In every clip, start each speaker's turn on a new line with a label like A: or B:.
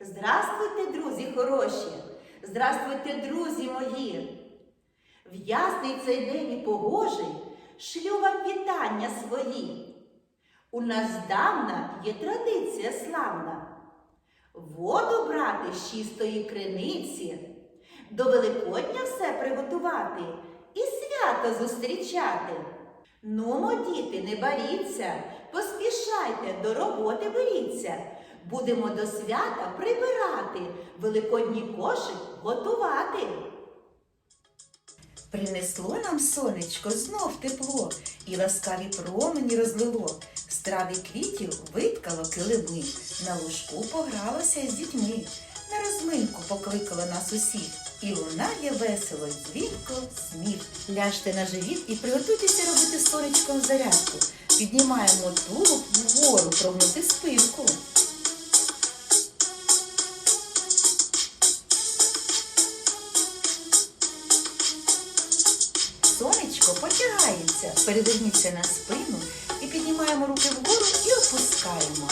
A: Здравствуйте, друзі хороші! Здравствуйте, друзі мої! В ясний цей день і погожий шлю вам вітання свої. У нас здавна є традиція славна. Воду брати з чистої криниці, до Великодня все приготувати і свято зустрічати. Нумо, діти, не боріться, поспішайте, до роботи беріться. Будемо до свята прибирати, великодній кошик готувати.
B: Принесло нам сонечко знов тепло, і ласкаві промені розлило. З трави квітів виткало килими, на лужку погралося з дітьми. На розминку покликало нас усіх, і лунає весело, дзвінко, сміх. Ляжте на живіт і приготуйтеся робити сонечком зарядку. Піднімаємо тулуб вгору, прогнути спинку. Сонечко потягається, переверніться на спину і піднімаємо руки вгору і опускаємо.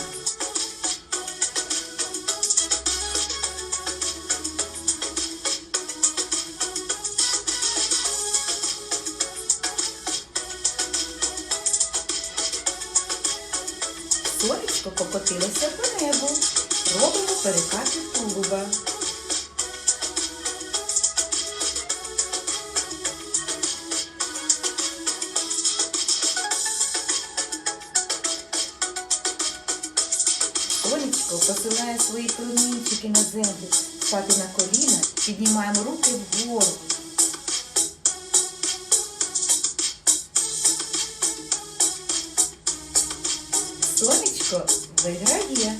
B: Сонечко покотилося по небу. Робимо перекати тулуба. Олечко посилає свої промінчики на землю, стати на коліна, піднімаємо руки вгору. Сонечко виграє.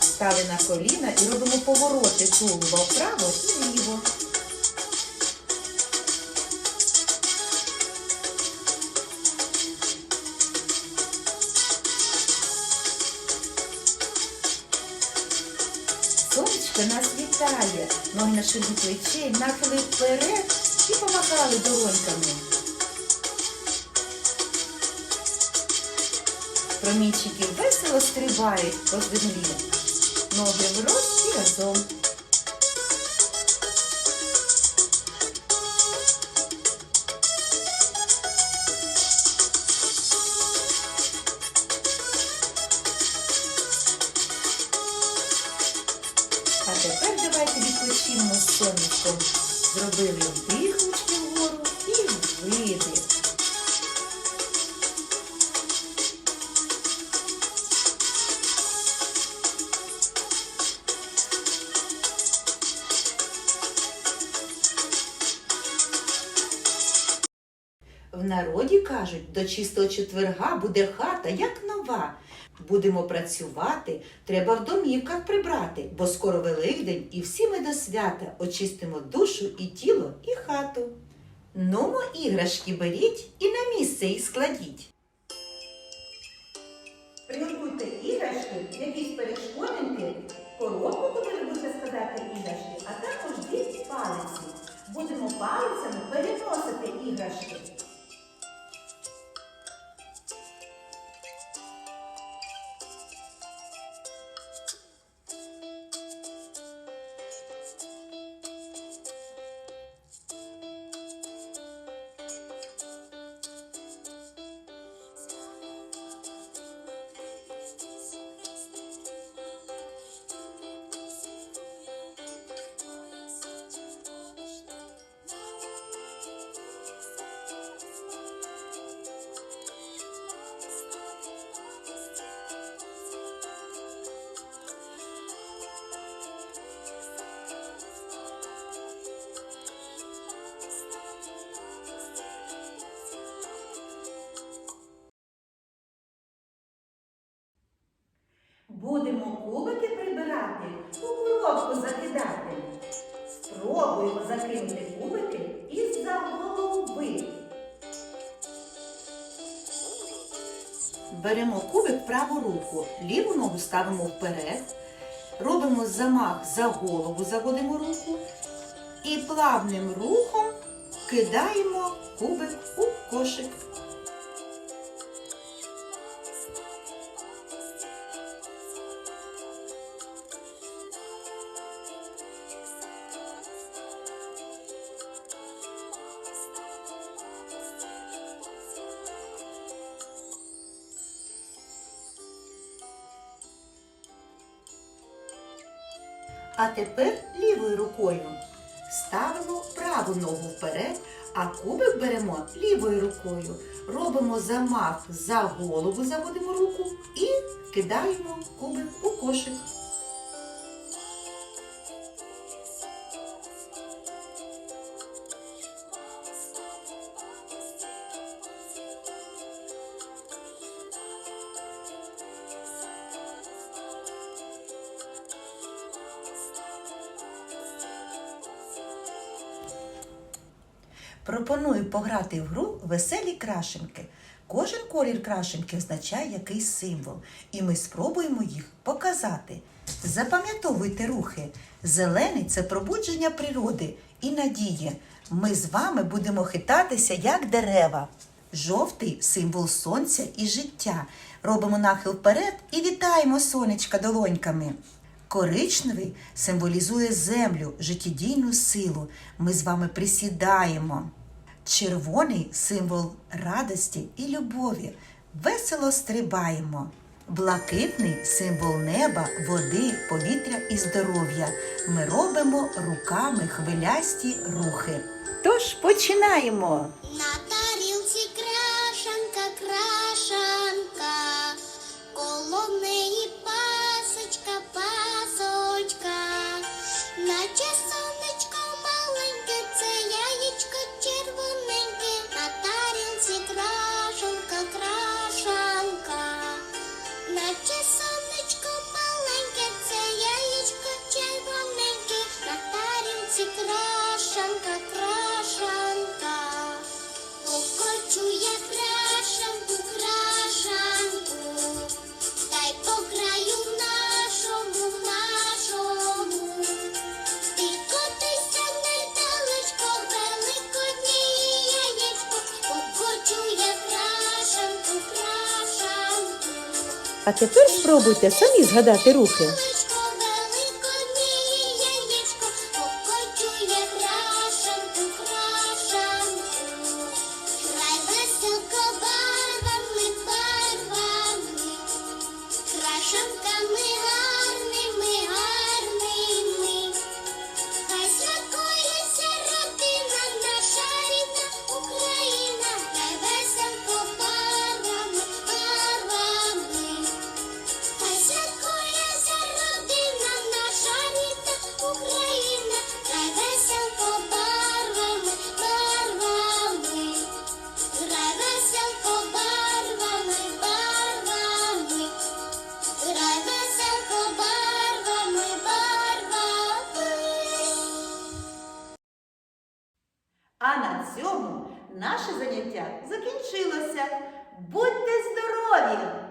B: Стали на коліна і робимо повороти тулуба вправо і вліво. Сонечко нас вітає, ноги на ширині плечей, нахили вперед і помахали долоньками. Промінчики весело стрибають по землі. Ноги врозь і разом. Тепер давайте відпочинемо з сонечком. Зробили вдих вгору і видих. Народі кажуть, до чистого четверга буде хата, як нова. Будемо працювати, треба в домівках прибрати, бо скоро Великдень і всі ми до свята очистимо душу і тіло, і хату. Нумо іграшки беріть і на місце їх складіть.
A: Приготуйте іграшки, якісь перешкодинки, коробку, куди будете складати іграшки, а також дві палиці. Будемо палицями переносити іграшки.
B: Беремо кубик праву руку, ліву ногу ставимо вперед, робимо замах за голову, заводимо руку і плавним рухом кидаємо кубик у кошик. А тепер лівою рукою ставимо праву ногу вперед, а кубик беремо лівою рукою. Робимо замах за голову, заводимо руку і кидаємо кубик у кошик. Пропоную пограти в гру веселі крашенки. Кожен колір крашенки означає якийсь символ, і ми спробуємо їх показати. Запам'ятовуйте рухи. Зелений це пробудження природи і надія. Ми з вами будемо хитатися, як дерева. Жовтий символ сонця і життя. Робимо нахил вперед і вітаємо сонечка долоньками. Коричневий символізує землю, життєдійну силу. Ми з вами присідаємо. Червоний символ радості і любові. Весело стрибаємо. Блакитний символ неба, води, повітря і здоров'я. Ми робимо руками хвилясті рухи. Тож починаємо.
C: А тепер спробуйте самі згадати рухи.
A: Заняття закінчилося. Будьте здорові!